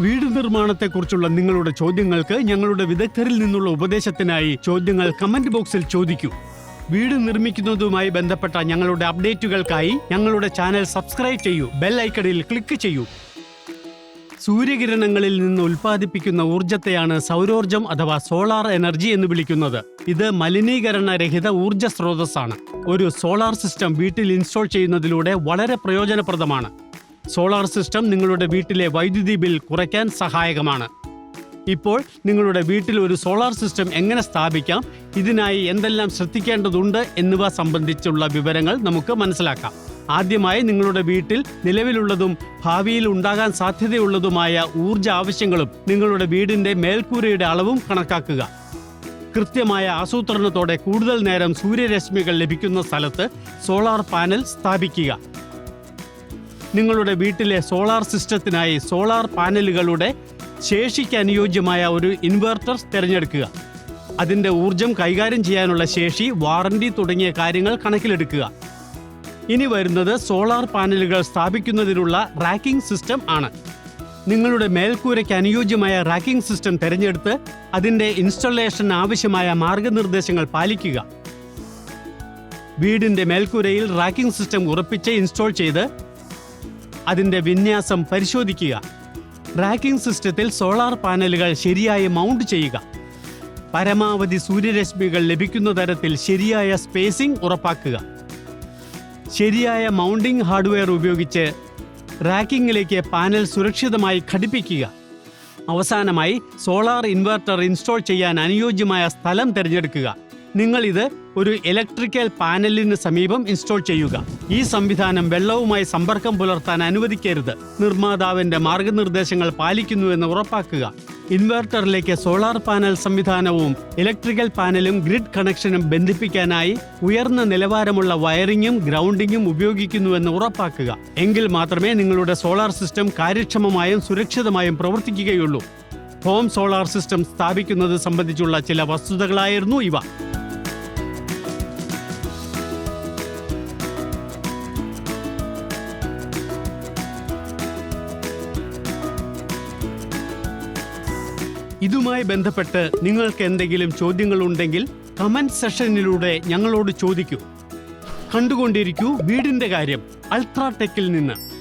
വീട് നിർമ്മാണത്തെക്കുറിച്ചുള്ള നിങ്ങളുടെ ചോദ്യങ്ങൾക്ക് ഞങ്ങളുടെ വിദഗ്ധരിൽ നിന്നുള്ള ഉപദേശത്തിനായി ചോദ്യങ്ങൾ കമന്റ് ബോക്സിൽ ചോദിക്കൂ. വീട് നിർമ്മിക്കുന്നതുമായി ബന്ധപ്പെട്ട ഞങ്ങളുടെ അപ്ഡേറ്റുകൾക്കായി ഞങ്ങളുടെ ചാനൽ സബ്സ്ക്രൈബ് ചെയ്യൂ. ബെൽ ഐക്കണിൽ ക്ലിക്ക് ചെയ്യൂ. സൂര്യകിരണങ്ങളിൽ നിന്ന് ഉൽപ്പാദിപ്പിക്കുന്ന ഊർജത്തെയാണ് സൗരോർജം അഥവാ സോളാർ എനർജി എന്ന് വിളിക്കുന്നത്. ഇത് മലിനീകരണരഹിത ഊർജ സ്രോതസ്സാണ്. ഒരു സോളാർ സിസ്റ്റം വീട്ടിൽ ഇൻസ്റ്റാൾ ചെയ്യുന്നതിലൂടെ വളരെ പ്രയോജനപ്രദമാണ്. സോളാർ സിസ്റ്റം നിങ്ങളുടെ വീട്ടിലെ വൈദ്യുതി ബിൽ കുറയ്ക്കാൻ സഹായകമാണ്. ഇപ്പോൾ നിങ്ങളുടെ വീട്ടിൽ ഒരു സോളാർ സിസ്റ്റം എങ്ങനെ സ്ഥാപിക്കാം ഇതിനായി എന്തെല്ലാം ശ്രദ്ധിക്കേണ്ടതുണ്ട് എന്നിവ സംബന്ധിച്ചുള്ള വിവരങ്ങൾ നമുക്ക് മനസ്സിലാക്കാം. ആദ്യമായി നിങ്ങളുടെ വീട്ടിൽ നിലവിലുള്ളതും ഭാവിയിൽ ഉണ്ടാകാൻ സാധ്യതയുള്ളതുമായ ഊർജ ആവശ്യങ്ങളും നിങ്ങളുടെ വീടിന്റെ മേൽക്കൂരയുടെ അളവും കണക്കാക്കുക. കൃത്യമായ ആസൂത്രണത്തോടെ കൂടുതൽ നേരം സൂര്യരശ്മികൾ ലഭിക്കുന്ന സ്ഥലത്ത് സോളാർ പാനൽ സ്ഥാപിക്കുക. നിങ്ങളുടെ വീട്ടിലെ സോളാർ സിസ്റ്റത്തിനായി സോളാർ പാനലുകളുടെ ശേഷിക്ക് അനുയോജ്യമായ ഒരു ഇൻവെർട്ടർ തിരഞ്ഞെടുക്കുക. അതിന്റെ ഊർജം കൈകാര്യം ചെയ്യാനുള്ള ശേഷി വാറണ്ടി തുടങ്ങിയ കാര്യങ്ങൾ കണക്കിലെടുക്കുക. ഇനി വരുന്നത് സോളാർ പാനലുകൾ സ്ഥാപിക്കുന്നതിനുള്ള റാക്കിംഗ് സിസ്റ്റം ആണ്. നിങ്ങളുടെ മേൽക്കൂരയ്ക്ക് അനുയോജ്യമായ റാക്കിംഗ് സിസ്റ്റം തിരഞ്ഞെടുത്ത് അതിന്റെ ഇൻസ്റ്റലേഷൻ ആവശ്യമായ മാർഗനിർദ്ദേശങ്ങൾ പാലിക്കുക. വീടിന്റെ മേൽക്കൂരയിൽ റാക്കിംഗ് സിസ്റ്റം ഉറപ്പിച്ച് ഇൻസ്റ്റാൾ ചെയ്ത് അതിന്റെ വിന്യാസം പരിശോധിക്കുക. റാക്കിംഗ് സിസ്റ്റത്തിൽ സോളാർ പാനലുകൾ ശരിയായി മൗണ്ട് ചെയ്യുക. പരമാവധി സൂര്യരശ്മികൾ ലഭിക്കുന്ന തരത്തിൽ ശരിയായ സ്പേസിംഗ് ഉറപ്പാക്കുക. ശരിയായ മൗണ്ടിംഗ് ഹാർഡ്വെയർ ഉപയോഗിച്ച് റാക്കിങ്ങിലേക്ക് പാനൽ സുരക്ഷിതമായി ഘടിപ്പിക്കുക. അവസാനമായി സോളാർ ഇൻവെർട്ടർ ഇൻസ്റ്റാൾ ചെയ്യാൻ അനുയോജ്യമായ സ്ഥലം തിരഞ്ഞെടുക്കുക. നിങ്ങൾ ഇത് ഒരു ഇലക്ട്രിക്കൽ പാനലിന് സമീപം ഇൻസ്റ്റാൾ ചെയ്യുക. ഈ സംവിധാനം വെള്ളവുമായി സമ്പർക്കം പുലർത്താൻ അനുവദിക്കരുത്. നിർമ്മാതാവിന്റെ മാർഗനിർദ്ദേശങ്ങൾ പാലിക്കുന്നുവെന്ന് ഉറപ്പാക്കുക. ഇൻവെർട്ടറിലേക്ക് സോളാർ പാനൽ സംവിധാനവും ഇലക്ട്രിക്കൽ പാനലും ഗ്രിഡ് കണക്ഷനും ബന്ധിപ്പിക്കാനായി ഉയർന്ന നിലവാരമുള്ള വയറിങ്ങും ഗ്രൗണ്ടിങ്ങും ഉപയോഗിക്കുന്നുവെന്ന് ഉറപ്പാക്കുക. എങ്കിൽ മാത്രമേ നിങ്ങളുടെ സോളാർ സിസ്റ്റം കാര്യക്ഷമമായും സുരക്ഷിതമായും പ്രവർത്തിക്കുകയുള്ളൂ. ഹോം സോളാർ സിസ്റ്റം സ്ഥാപിക്കുന്നത് സംബന്ധിച്ചുള്ള ചില വസ്തുതകളായിരുന്നു ഇവ. ഇതുമായി ബന്ധപ്പെട്ട് നിങ്ങൾക്ക് എന്തെങ്കിലും ചോദ്യങ്ങൾ ഉണ്ടെങ്കിൽ കമന്റ് സെഷനിലൂടെ ഞങ്ങളോട് ചോദിക്കൂ. കണ്ടുകൊണ്ടിരിക്കൂ വീടിന്റെ കാര്യം അൾട്രാടെക്കിൽ നിന്ന്.